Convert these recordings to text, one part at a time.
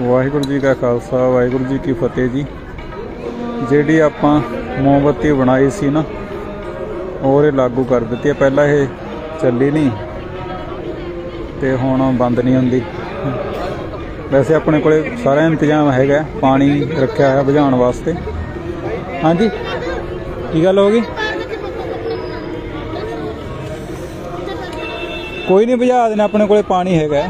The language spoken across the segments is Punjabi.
ਵਾਹਿਗੁਰੂ ਜੀ ਕਾ ਖਾਲਸਾ, ਵਾਹਿਗੁਰੂ ਜੀ ਕੀ ਫਤਿਹ ਜੀ। ਜਿਹੜੀ ਆਪਾਂ ਮੋਮਬੱਤੀ ਬਣਾਈ ਸੀ ਨਾ ਹੋਰ ਇਹ ਲਾਗੂ ਕਰ ਦਿੱਤੀ ਹੈ ਪਹਿਲਾਂ ਇਹ ਚੱਲੀ ਨਹੀਂ, ਤੇ ਹੁਣ ਬੰਦ ਨਹੀਂ ਹੁੰਦੀ। ਵੈਸੇ ਆਪਣੇ ਕੋਲੇ ਸਾਰਾ ਇੰਤਜ਼ਾਮ ਹੈਗਾ, ਪਾਣੀ ਰੱਖਿਆ ਹੋਇਆ ਬੁਝਾਉਣ ਵਾਸਤੇ। ਹਾਂਜੀ, ਕੀ ਗੱਲ ਹੋ ਗਈ? ਕੋਈ ਨਹੀਂ ਬੁਝਾ ਦੇਣਾ, ਆਪਣੇ ਕੋਲੇ ਪਾਣੀ ਹੈਗਾ।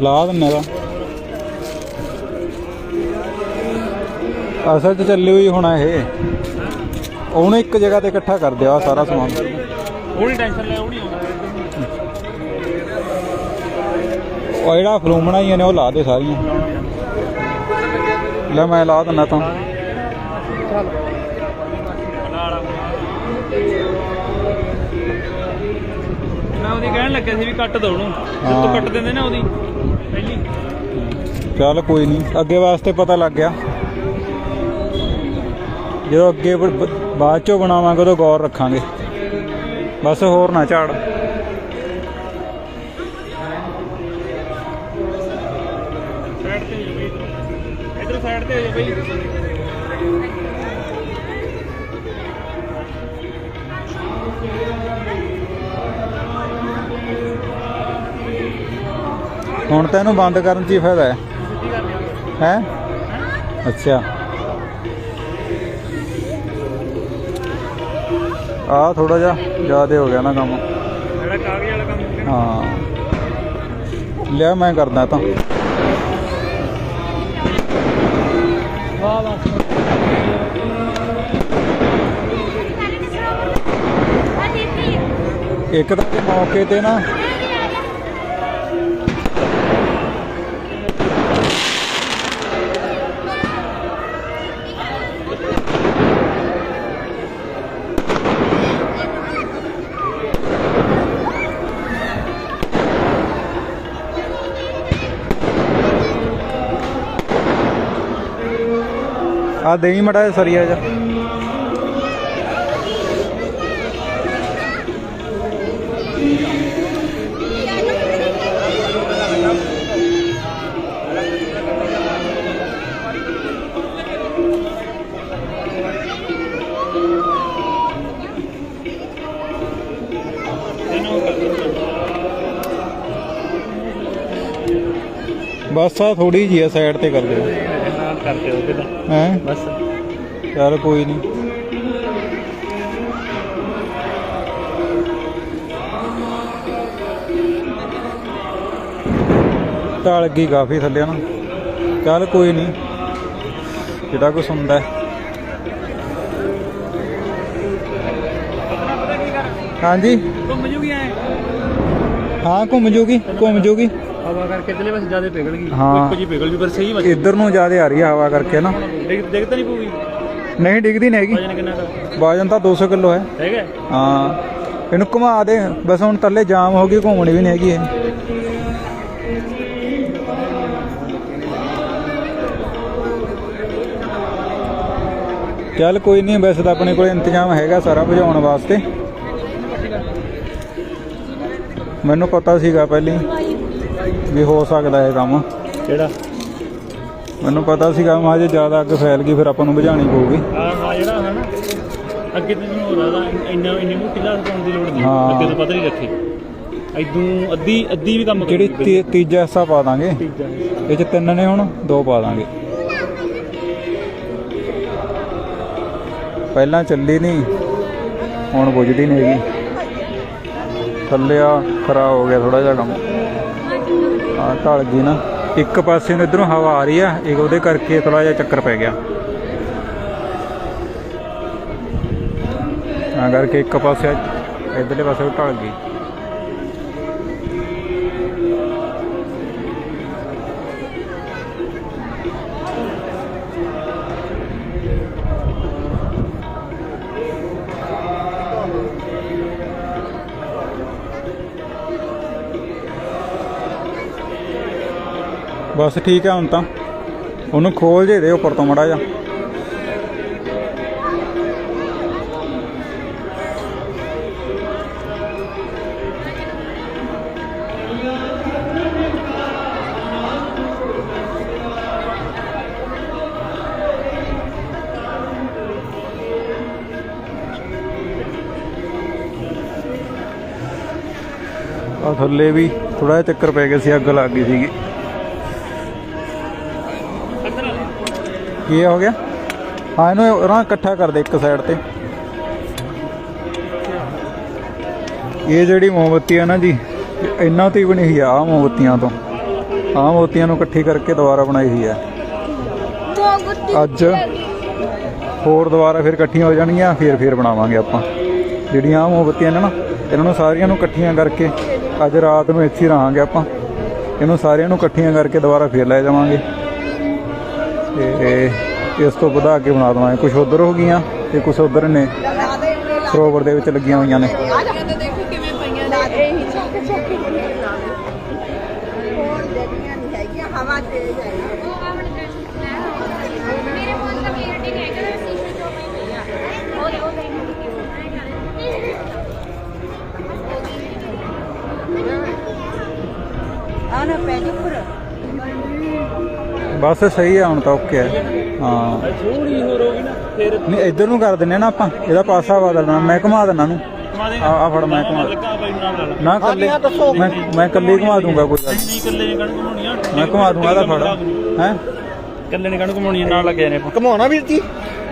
ਲਾ ਦਿੰਨੇ ਦਾ ਅਸਲ 'ਚ ਚੱਲੀ ਹੋਈ ਹੋਣਾ ਇਹ। ਉਹਨੇ ਇੱਕ ਜਗ੍ਹਾ ਤੇ ਇਕੱਠਾ ਕਰ ਦਿਆ ਸਾਰਾ ਸਮਾਨ। ਉਹ ਨਹੀਂ ਟੈਨਸ਼ਨ ਲੈ ਉਹ ਨਹੀਂ ਆਉਂਦਾ। ਉਹ ਜਿਹੜਾ ਫਲੂਮਣਾ ਹੀ ਨੇ ਉਹ ਲਾ ਦੇ ਸਾਰੀਆਂ। ਲੈ ਮੈਂ ਲਾ ਦਿੰਦਾ ਤਾਂ। ਉਹਦੀ ਕਹਿਣ ਲੱਗਿਆ ਸੀ ਵੀ ਕੱਟ ਦੋ ਉਹਨੂੰ। ਤੂੰ ਕੱਟ ਦਿੰਦੇ ਨਾ ਉਹਦੀ। ਪਹਿਲੀ। ਚੱਲ ਕੋਈ ਨਹੀਂ ਅੱਗੇ ਵਾਸਤੇ ਪਤਾ ਲੱਗ ਗਿਆ। ਜਦੋਂ ਅੱਗੇ ਬਾਅਦ ਚੋਂ ਬਣਾਵਾਂਗੇ ਉਦੋਂ ਗੌਰ ਰੱਖਾਂਗੇ। ਬਸ ਹੋਰ ਨਾ ਝਾੜ। ਸਾਈਡ ਤੇ ਹੋ ਜਾ ਬਈ ਇਧਰ ਸਾਈਡ ਤੇ ਹੋ ਜਾ ਬਈ। ਹੁਣ ਤਾਂ ਇਹਨੂੰ ਬੰਦ ਕਰਨ 'ਚ ਹੀ ਫਾਇਦਾ ਹੈ। ਹੈ? ਅੱਛਾ। ਆ ਥੋੜਾ ਜਿਹਾ ਜ਼ਿਆਦਾ ਹੋ ਗਿਆ ਨਾ ਕੰਮ। ਜਿਹੜਾ ਕਾਗਜ਼ ਵਾਲਾ ਕੰਮ ਹਾਂ। ਲਿਆ ਮੈਂ ਕਰਦਾ ਤਾਂ। ਵਾਹ ਵਾਹ ਇੱਕ ਤਾਂ ਮੌਕੇ ਤੇ ਨਾ ਆ ਦੇਈ ਮੜਾ ਸਰੀਆ ਜਾ। ਇਹਨੂੰ ਬਸ ਆ ਥੋੜੀ ਜੀ ਆ ਸਾਈਡ ਤੇ ਕਰ ਦਿਓ ਨਾਲ ਕਰ ਦਿਓ ਉਹਦੇ ਦਾ ਹੈ? ਬਸ। ਚੱਲ ਕੋਈ ਨਹੀਂ ਢਲ ਗਈ ਕਾਫੀ ਥੱਲੇ ਨਾ। ਚੱਲ ਕੋਈ ਨਹੀਂ ਜਿਹੜਾ ਕੁਛ ਹੁੰਦਾ ਹੈ। ਹਾਂਜੀ? ਹਾਂ ਘੁੰਮ ਜੂਗੀ ਘੁੰਮ ਜੂਗੀ। ਹਵਾ ਕਰਕੇ ਚਲੇ ਬਸ ਜ਼ਿਆਦਾ ਪਿਘਲ ਗਈ। ਹਾਂ। ਇੱਕੋ ਜੀ ਪਿਘਲ ਜੂ ਪਰ ਸਹੀ ਵਜ ਇੱਧਰ ਨੂੰ ਜ਼ਿਆਦਾ ਆ ਰਹੀ ਹੈ ਹਵਾ ਕਰਕੇ ਨਾ। ਦੇਖ ਦੇਖ ਤਾਂ ਨਹੀਂ ਪਊਗੀ? ਨਹੀਂ ਡਿੱਗਦੀ ਨਹੀਂ ਹੈਗੀ। ਵਜਨ ਕਿੰਨਾ ਦਾ ਵਜਨ ਤਾਂ 200 ਕਿਲੋ ਹੈ। ਹੈਗਾ ਹਾਂ। ਇਹਨੂੰ ਘੁਮਾ ਦੇ। ਬਸ ਹੁਣ ਥੱਲੇ ਜਾਮ ਹੋ ਗਈ ਘੁੰਮਣੀ ਵੀ ਨਹੀਂ ਹੈਗੀ ਇਹ। ਚੱਲ ਕੋਈ ਨਹੀਂ ਵੈਸੇ ਤਾਂ ਆਪਣੇ ਕੋਲ ਇੰਤਜ਼ਾਮ ਹੈਗਾ ਸਾਰਾ ਭਜਾਉਣ ਵਾਸਤੇ। ਮੈਨੂੰ ਪਤਾ ਸੀਗਾ ਪਹਿਲੀ ਵੀ ਹੋ ਸਕਦਾ ਇਹ ਕੰਮ। ਕਿਹੜਾ? ਮੈਨੂੰ ਪਤਾ ਸੀਗਾ ਮੈਂ ਜੇ ਜ਼ਿਆਦਾ ਅੱਗ ਫੈਲ ਗਈ ਫਿਰ ਆਪਾਂ ਨੂੰ ਬੁਝਾਉਣੀ ਪਊਗੀ। ਆ ਜਿਹੜਾ ਹੈ ਨਾ ਅੱਗੇ ਤੇ ਤੁਹਾਨੂੰ ਹੋ ਰਹਾ ਇੰਨਾ ਇੰਨੀ ਮੋਟੀ ਲਾਸ ਪਾਉਣ ਦੀ ਲੋੜ ਨਹੀਂ। ਹਾਂ। ਅੱਗੇ ਤੋਂ ਪਤਾ ਹੀ ਰੱਖੇ। ਐਦੂ ਅੱਧੀ ਅੱਧੀ ਵੀ ਕੰਮ ਜਿਹੜੀ ਕਰੂਗੀ। ਤੀ- ਤੀਜਾ ਹਿੱਸਾ ਪਾ ਦਾਂਗੇ। ਇਹ ਚ ਤਿੰਨ ਨੇ ਹੁਣ ਦੋ ਪਾ ਦਾਂਗੇ। ਪਹਿਲਾਂ ਚੱਲੀ ਨਹੀਂ ਹੁਣ ਬੁਝਦੀ ਨਹੀਂ ਹੈਗੀ। ਥੱਲੇ ਆ। ਖਰਾਬ ਹੋ ਗਿਆ ਥੋੜਾ ਜਿਹਾ ਕੰਮ। ਆ ਢਲ ਗਈ ਨਾ। ਇੱਕ ਪਾਸੇ ਨੂੰ ਇਧਰੋਂ ਹਵਾ ਆ ਰਹੀ ਆ, ਇੱਕ ਉਹਦੇ ਕਰਕੇ ਥੋੜਾ ਜਿਹਾ ਚੱਕਰ ਪੈ ਗਿਆ। ਆ ਕਰਕੇ ਇੱਕ ਪਾਸੇ ਇਧਰਲੇ ਪਾਸੇ ਢਲ ਗਈ। ਬਸ ਠੀਕ ਹੈ ਹੁਣ ਤਾਂ। ਉਹਨੂੰ ਖੋਲ ਜੇ ਦੇ ਉੱਪਰ ਤੋਂ ਮੜਾ ਜਾ ਆ ਥੱਲੇ ਵੀ ਥੋੜਾ ਜਿਹਾ ਚੱਕਰ ਪੈ ਗਿਆ ਸੀ, ਅੱਗ ਲੱਗ ਗਈ ਸੀਗੀ। ਕੀ ਹੋ ਗਿਆ? ਹਾਂ ਇਹਨੂੰ ਉਹਨਾਂ ਇਕੱਠਾ ਕਰ ਦੇ ਇੱਕ ਸਾਈਡ ਤੇ। ਇਹ ਜਿਹੜੀ ਮੋਮਬੱਤੀ ਹੈ ਨਾ ਜੀ ਇਹ ਇਹਨਾਂ ਤੋਂ ਹੀ ਬਣੀ ਹੋਈ ਆ ਆਹ ਮੋਮਬੱਤੀਆਂ ਤੋਂ। ਆਹ ਮੋਮਬੱਤੀਆਂ ਨੂੰ ਇਕੱਠੀ ਕਰਕੇ ਦੁਬਾਰਾ ਬਣਾਈ ਹੋਈ ਹੈ ਅੱਜ ਹੋਰ ਦੁਬਾਰਾ ਫਿਰ ਇਕੱਠੀਆਂ ਹੋ ਜਾਣਗੀਆਂ ਫਿਰ ਫਿਰ ਬਣਾਵਾਂਗੇ ਆਪਾਂ। ਜਿਹੜੀਆਂ ਆਹ ਮੋਮਬੱਤੀਆਂ ਨੇ ਨਾ ਇਹਨਾਂ ਨੂੰ ਸਾਰੀਆਂ ਨੂੰ ਇਕੱਠੀਆਂ ਕਰਕੇ ਅੱਜ ਰਾਤ ਨੂੰ ਇੱਥੇ ਰਹਾਂਗੇ ਆਪਾਂ। ਇਹਨੂੰ ਸਾਰਿਆਂ ਨੂੰ ਇਕੱਠੀਆਂ ਕਰਕੇ ਦੁਬਾਰਾ ਫਿਰ ਲੈ ਜਾਵਾਂਗੇ। ਤੇ ਇਸ ਤੋਂ ਵਧਾ ਕੇ ਬਣਾ ਦਵਾਂਗੇ ਕੁਝ ਉਧਰ ਹੋ ਗਈਆਂ ਤੇ ਕੁਝ ਉਧਰ ਨੇ ਸਰੋਵਰ ਦੇ ਵਿੱਚ ਲੱਗੀਆਂ ਹੋਈਆਂ ਨੇ। ਦੇਖੋ ਕਿਵੇਂ ਪਈਆਂ ਬਸ ਸਹੀ ਹੈ ਹੁਣ ਤਾਂ ਓਕੇ ਹੈ ਹਾਂ। ਥੋੜੀ ਹੋਰ ਹੋ ਗਈ ਨਾ ਫਿਰ ਨਹੀਂ ਇੱਧਰ ਨੂੰ ਕਰ ਦਿੰਨੇ ਨਾ ਆਪਾਂ। ਇਹਦਾ ਪਾਸਾ ਬਦਲਣਾ ਮੈਂ ਘੁਮਾ ਦਿੰਨਾ ਨੂੰ ਆ ਆ ਫੜ ਮੈਂ ਘੁਮਾ ਨਾ ਕੱਲੇ ਮੈਂ ਮੈਂ ਕੱਲੇ ਹੀ ਘੁਮਾ ਦੂੰਗਾ ਕੋਈ ਗੱਲ। ਨਹੀਂ। ਇਕੱਲੇ ਨੇ ਕਣ ਘੁਮਾਉਣੀਆਂ ਮੈਂ ਘੁਮਾ ਦੂੰਗਾ ਇਹਦਾ ਫੜ। ਹੈ? ਇਕੱਲੇ ਨੇ ਕਣ ਘੁਮਾਉਣੀਆਂ ਨਾਲ ਲੱਗੇ ਨੇ ਘਮਾਉਣਾ ਵੀਰ ਜੀ?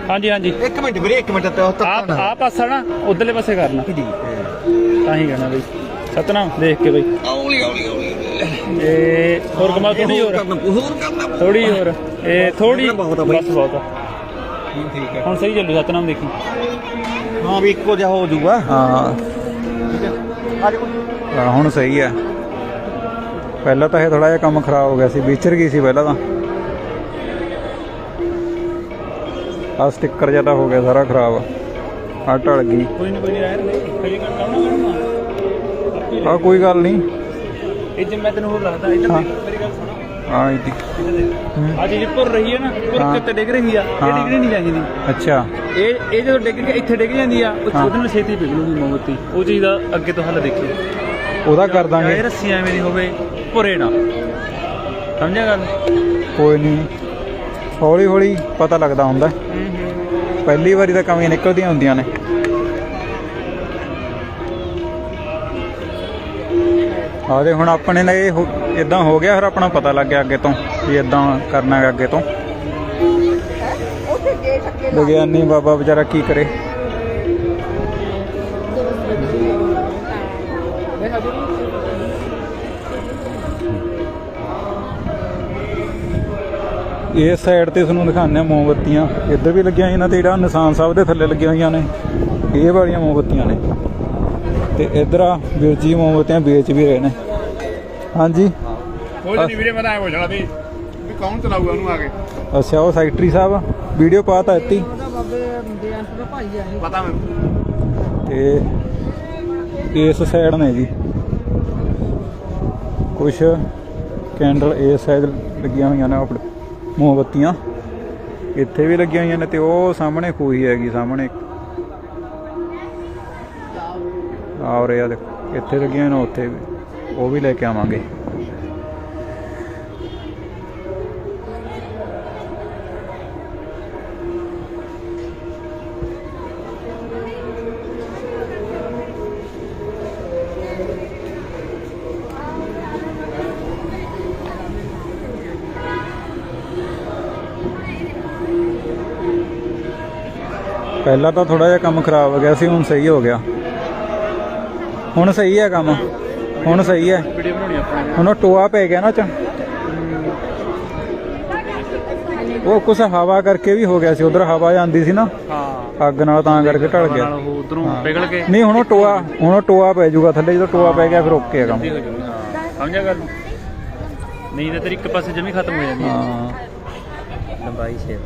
ਹਾਂਜੀ ਹਾਂਜੀ। ਇੱਕ ਮਿੰਟ ਵੀਰੇ ਇੱਕ ਮਿੰਟ ਤੇ ਆਪ ਆ ਪਾਸਾ ਨਾ ਉਧਰਲੇ ਪਾਸੇ ਕਰਨਾ। ਤਾਂ ਹੀ ਕਹਿਣਾ ਬਈ। ਸਤਨਾਮ ਦੇਖ ਕੇ ਬਈ। ਹੌਲੀ ਹੌਲੀ ਹੌਲੀ। ਇਹ ਹੋਰ ਕਮਾ ਥੋੜੀ ਹੋਰ ਕਰਨਾ ਹੋਰ ਕਰਨਾ ਥੋੜੀ ਹੋਰ। ਇਹ ਥੋੜੀ ਬਹੁਤ ਆ ਬਈ। ਬਸ ਬਹੁਤ ਆ। ਠੀਕ ਹੈ ਹੁਣ ਸਹੀ ਚੱਲੂ ਸਤਨਾਮ ਦੇਖੀ। ਹਾਂ ਵੀ ਇੱਕੋ ਜਿਹਾ ਹੋ ਜਾਊਗਾ। ਹਾਂ। ਆ। ਜਾਓ। ਹਾਂ, ਹੁਣ ਸਹੀ ਹੈ ਪਹਿਲਾਂ ਤਾਂ ਇਹ ਥੋੜਾ ਜਿਹਾ ਕੰਮ ਖਰਾਬ ਹੋ ਗਿਆ ਸੀ ਵਿਚਰ ਗਈ ਸੀ ਪਹਿਲਾਂ ਤਾਂ। ਆ ਸਟicker ਤਾਂ ਹੋ ਗਿਆ ਸਾਰਾ ਖਰਾਬ। ਆ ਢਲ ਗਈ। ਕੋਈ ਨਹੀਂ ਕੋਈ ਨਹੀਂ ਦੇ। ਕਈ ਕਣ ਲਾਉਣਾ ਕਰਨਾ ਆ ਕੋਈ ਗੱਲ ਨਹੀਂ ਇਹ ਜੇ ਮੈਂ ਤੈਨੂੰ ਹੋਰ ਲੱਗਦਾ ਇੱਧਰ ਹਾਂ। ਦੇਖ ਮੇਰੀ ਗੱਲ ਸੁਣ। ਹਾਂ ਇਦੀ ਇੱਧਰ ਦੇਖ। ਆ ਚੀਜ਼ ਭੁਰ ਰਹੀ ਹੈ ਨਾ ਹਾਂ। ਉਹ ਕਿਤੇ ਡਿੱਗ ਰਹੀ ਆ ਇਹ ਹਾਂ। ਡਿੱਗਣੀ ਨਹੀਂ ਚਾਹੀਦੀ। ਅੱਛਾ। ਇਹ ਇਹ ਜਦੋਂ ਡਿੱਗ ਕੇ ਇੱਥੇ ਡਿੱਗ ਜਾਂਦੀ ਆ ਉਹ ਹਾਂ। ਉਹਦੇ ਨਾਲ ਛੇਤੀ ਪਿਘਲੂਗੀ ਮੋਮਬੱਤੀ। ਉਹ ਚੀਜ਼ ਦਾ ਅੱਗੇ ਤੋਂ ਹੱਲ ਦੇਖੀ ਉਹਦਾ ਕਰ ਇਹ ਦਾਂਗੇ। ਰੱਸੀ ਐਵੇਂ ਦੀ ਹੋਵੇ ਭੁਰੇ ਨਾ। ਸਮਝਿਆ ਗੱਲ? ਕੋਈ ਨਹੀਂ ਹੌਲੀ ਹੌਲੀ ਪਤਾ ਲੱਗਦਾ ਹੁੰਦਾ। ਪਹਿਲੀ ਵਾਰੀ ਤਾਂ ਕਮੀਆਂ ਨਿਕਲਦੀਆਂ ਹੁੰਦੀਆਂ ਨੇ। ਆ ਦੇ ਹੁਣ ਆਪਣੇ ਨਾਲ ਇਹ ਇਦਾਂ ਹੋ ਗਿਆ, ਫਿਰ ਆਪਣਾ ਪਤਾ ਲੱਗ ਗਿਆ ਅੱਗੇ ਤੋਂ ਵੀ ਇਦਾਂ ਕਰਨਾ ਹੈ ਅੱਗੇ ਤੋਂ। ਵਿਗਿਆਨੀ ਬਾਬਾ ਵਿਚਾਰਾ ਕੀ ਕਰੇ? ਇਸ ਸਾਈਡ ਤੇ ਤੁਹਾਨੂੰ ਦਿਖਾਉਂਦੇ ਆ ਮੋਮਬੱਤੀਆਂ। ਇੱਧਰ ਵੀ ਲੱਗੀਆਂ ਇਹਨਾਂ ਤੇ ਜਿਹੜਾ ਨਿਸ਼ਾਨ ਸਾਹਿਬ ਦੇ ਥੱਲੇ ਲੱਗੀਆਂ ਹੋਈਆਂ ਨੇ, ਇਹ ਵਾਲੀਆਂ ਮੋਮਬੱਤੀਆਂ ਨੇ। ਤੇ ਇੱਧਰ ਆ ਵੀਰ ਜੀ ਮੋਮਬੱਤੀਆਂ ਵੇਚ ਵੀ ਰਹੇ ਨੇ। ਹਾਂਜੀ। ਕੋਈ ਨਹੀਂ ਵੀਰੇ ਮੈਂ ਤਾਂ ਐ ਪੁੱਛਣਾ ਵੀ ਵੀ ਕੌਣ ਚਲਾਊਗਾ ਉਹਨੂੰ ਆ ਕੇ? ਅੱਛਾ ਉਹ ਸੈਕਟਰੀ ਸਾਹਿਬ ਵੀਡੀਓ ਪਾਤਾ ਇੱਤੀ ਉਹਦਾ ਬਾਬੇ ਬੇਅੰਤ ਦਾ ਭਾਈ ਆ ਇਹ ਪਤਾ ਮੈਨੂੰ। ਤੇ ਇਸ ਸਾਈਡ ਨੇ ਜੀ। ਕੁਝ ਕੈਂਡਲ ਇਸ ਸਾਈਡ ਲੱਗੀਆਂ ਹੋਈਆਂ ਨੇ ਆਪਣੇ ਮੋਮਬੱਤੀਆਂ। ਇੱਥੇ ਵੀ ਲੱਗੀਆਂ ਹੋਈਆਂ ਨੇ ਤੇ ਉਹ ਸਾਹਮਣੇ ਖੂਹੀ ਹੈਗੀ ਸਾਹਮਣੇ ਆ ਉਰੇ ਆ ਦੇਖੋ, ਇੱਥੇ ਲੱਗੀਆਂ ਨੇ, ਉੱਥੇ ਵੀ। ਉਹ ਵੀ ਲੈ ਕੇ ਆਵਾਂਗੇ। ਪਹਿਲਾਂ ਤਾਂ ਥੋੜਾ ਜਿਹਾ ਕੰਮ ਖਰਾਬ ਹੋ ਗਿਆ ਸੀ, ਹੁਣ ਸਹੀ ਹੋ ਗਿਆ। ਹੁਣ ਸਹੀ ਹੈ ਕੰਮ। ਹੁਣ ਸਹੀ ਹੈ। ਵੀਡੀਓ ਬਣਾਉਣੀ। ਹੁਣ ਉਹ ਟੋਆ ਪੈ ਗਿਆ ਨਾ ਚ। ਉਹ ਕੁਛ ਹਵਾ ਕਰਕੇ ਵੀ ਹੋ ਗਿਆ ਸੀ। ਉਧਰ ਹਵਾ ਜਾਂਦੀ ਸੀ ਨਾ। ਹਾਂ। ਅੱਗ ਨਾਲ ਤਾਂ ਕਰਕੇ ਢਲ ਗਿਆ। ਨਾਲ ਉਹ ਉਧਰੋਂ ਪਿਘਲ ਕੇ। ਨਹੀਂ ਹੁਣ ਉਹ ਟੋਆ ਹੁਣ ਉਹ ਟੋਆ ਪੈ ਜਾਊਗਾ। ਥੱਲੇ ਜਦੋਂ ਟੋਆ ਪੈ ਗਿਆ ਫਿਰ ਓਕੇ ਹੈ ਕੰਮ। ਹੋ ਜਾਊਗੀ। ਸਮਝਿਆ ਗੱਲ? ਨੂੰ? ਨਹੀਂ ਤਾਂ ਤੇਰੀ ਇੱਕ ਪਾਸੇ ਜਮੀ ਖਤਮ ਹੋ ਜਾਂਦੀ ਹੈ ਹਾਂ। ਲੰਬਾਈ 6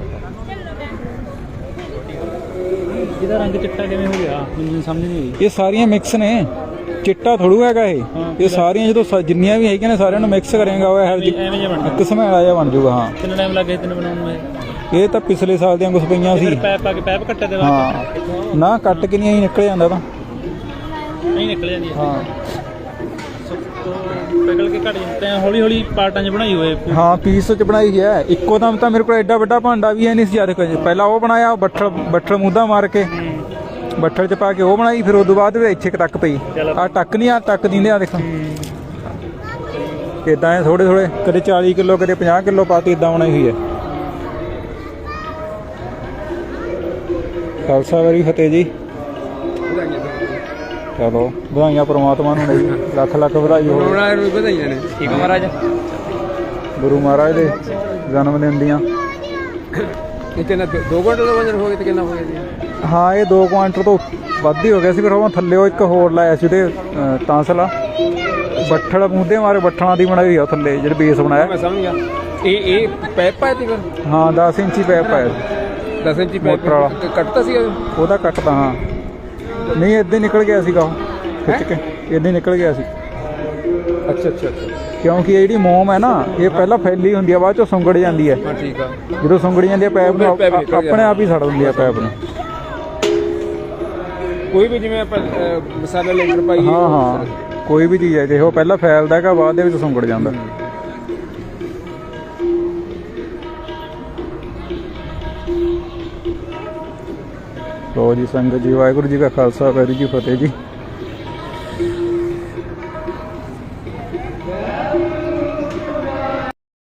ਇਹਦਾ ਰੰਗ ਚਿੱਟਾ ਕਿਵੇਂ ਹੋ ਗਿਆ ਮੈਨੂੰ ਸਮਝ ਨਹੀਂ ਆਈ ਇਹ ਸਾਰੀਆਂ ਮਿਕਸ ਨੇ। ਚਿੱਟਾ ਥੋੜੂ ਹੈਗਾ ਇਹ। ਇਹ ਸਾਰੀਆਂ ਜਦੋਂ ਸ- ਜਿੰਨੀਆਂ ਵੀ ਹੈਗੀਆਂ ਨੇ ਸਾਰਿਆਂ ਨੂੰ ਮਿਕਸ ਕਰੇਗਾ ਉਹ ਇਹੋ ਜਿਹੀ ਐਵੇਂ ਜਿਹਾ ਬਣ ਜਿਹਾ ਬਣ ਜਾਊਗਾ ਹਾਂ। ਕਿੰਨਾ ਟਾਈਮ ਲੱਗੇ ਤੈਨੂੰ ਬਣਾਉਣ ਨੂੰ ਇਹ? ਇਹ ਤਾਂ ਪਿਛਲੇ ਸਾਲ ਦੀਆਂ ਕੁਝ ਪਈਆਂ ਸੀ। ਫਿਰ ਪੈਪ ਪਾ ਕੇ ਪੈਪ ਕੱਟੇ ਦੇ ਬਾਅਦ? ਹਾਂ। ਨਾ ਕੱਟ ਕੇ ਨਹੀਂ ਨਿਕਲ ਜਾਂਦਾ ਤਾਂ। ਨਹੀਂ ਨਿਕਲ ਜਾਂਦੀ ਹੈ। ਹਾਂ ਤੋਂ ਪਿਘਲ ਕੇ ਘਟ ਜਾਂਦੇ ਆ। ਹੌਲੀ ਹੌਲੀ ਪਾਰਟਾਂ 'ਚ ਬਣਾਈ ਹੋਏ ਹਾਂ ਪੀਸ ਚ ਬਣਾਈ ਹੈ। ਇੱਕੋ ਦਮ ਤਾਂ ਮੇਰੇ ਕੋਲ ਐਡਾ ਵੱਡਾ ਭਾਂਡਾ ਵੀ ਹੈ ਨਹੀਂ ਸੀ ਜਦ ਕੁਝ ਪਹਿਲਾਂ ਉਹ ਬਣਾਇਆ ਬੱਠਲ ਬੱਠਲ ਮੂਦਾ ਮਾਰ ਕੇ। ਬੱਠਲ ਚ ਪਾ ਕੇ ਉਹ ਬਣਾਈ ਫਿਰ ਉਦੋਂ ਬਾਅਦ ਵਿੱਚ ਇੱਕ ਟੱਕ ਪਈ। ਆ ਟੱਕ ਨਹੀਂ ਆ ਟੱਕ ਦਿੰਦੇ ਆ ਦੇਖੋ। ਇਦਾਂ ਹੈ ਥੋੜੇ ਥੋੜੇ ਕਦੇ 40 ਕਿਲੋ ਕਦੇ 50 ਕਿਲੋ ਪਾਤੀ ਇਦਾਂ ਬਣਾਈ ਹੋਈ ਹੈ। ਖਾਲਸਾ ਵਾਰੀ ਫਤਿਹ ਜੀ। ਚਲੋ ਵਧਾਈਆਂ ਪ੍ਰਮਾਤਮਾ ਨੂੰ ਜੀ ਲੱਖ ਲੱਖ ਵਧਾਈ ਹੋਵੇ। ਬਣਾਏ ਨੂੰ ਵਧਾਈਆਂ ਨੇ। ਠੀਕ ਮਹਾਰਾਜ। ਗੁਰੂ ਮਹਾਰਾਜ ਦੇ ਜਨਮ ਦਿਨ ਦੀਆਂ। ਇਹ ਕਿੰਨਾ 2 ਘੰਟੇ ਦਾ ਵਜਨ ਹੋ ਗਿਆ ਤੇ ਕਿੰਨਾ ਹੋ ਗਿਆ ਜੀ? ਹਾਂ ਇਹ 2 ਕੁਆਂਟਲ ਤੋਂ ਵੱਧ ਹੀ ਹੋ ਗਿਆ ਸੀ ਫਿਰ ਉਹ ਥੱਲੇ ਉਹ ਇੱਕ ਹੋਰ ਲਾਇਆ ਸੀ ਉਹਦੇ ਅਹ, ਤਾਂਸਲਾ ਬੱਠਲ ਮੂੰਦੇ ਮਾਰੇ ਬੱਠਲਾਂ ਦੀ ਬਣਾਈ ਹੋਈ ਆ ਉਹ ਥੱਲੇ ਜਿਹੜੇ ਬੇਸ ਬਣਾਇਆ। ਮੈਂ ਸਮਝ ਗਿਆ। ਇਹ ਇਹ ਪੈਪ ਪਾਇਆ ਤੇ ਫਿਰ ਹਾਂ 10 ਇੰਚੀ ਪੈਪ ਪਾਇਆ 10 ਇੰਚੀ ਪੈਪ ਮੋਟਰ ਵਾਲਾ। ਕੱਟਤਾ ਸੀ ਉਹਦਾ ਕੱਟਦਾ ਹਾਂ। ਨਹੀਂ ਇੱਦਾਂ ਹੀ ਨਿਕਲ ਗਿਆ ਸੀਗਾ ਉਹ। ਖਿੱਚ ਕੇ ਇੱਦਾਂ ਹੀ ਨਿਕਲ ਗਿਆ ਸੀ। ਅੱਛਾ ਅੱਛਾ ਅੱਛਾ। ਕਿਉਂਕਿ ਇਹ ਜਿਹੜੀ ਮੋਮ ਹੈ ਨਾ ਇਹ ਪਹਿਲਾਂ ਫੈਲੀ ਹੁੰਦੀ ਆ ਬਾਅਦ ਚੋਂ ਸੁੰਗੜ ਜਾਂਦੀ ਹੈ। ਹਾਂ ਠੀਕ ਆ। ਜਦੋਂ ਸੁੰਗੜ ਜਾਂਦੀ ਹੈ ਪੈਪ ਨੂੰ ਪੈਪ ਨਿਕਲ ਗਿਆ। ਆਪਣੇ ਆਪ ਹੀ ਸੜ ਦਿੰਦੀ ਹੈ ਪੈਪ ਨੂੰ। ਕੋਈ ਵੀ ਜਿਵੇਂ ਆਪਾਂ ਅਹ, ਮਸਾਲਾ ਲੈਂਟਰ ਪਾਈਏ ਹਾਂ ਹਾਂ। ਕੋਈ ਵੀ ਚੀਜ਼ ਹੈ ਜੇ ਉਹ ਪਹਿਲਾਂ ਫੈਲਦਾ ਹੈਗਾ ਬਾਅਦ ਦੇ ਵਿੱਚ ਸੁੰਗੜ ਜਾਂਦਾ। ਲੋ ਜੀ ਸੰਗਤ ਜੀ ਵਾਹਿਗੁਰੂ ਜੀ ਕਾ ਖਾਲਸਾ ਵਾਹਿਗੁਰੂ ਜੀ ਕੀ ਫਤਿਹ ਜੀ।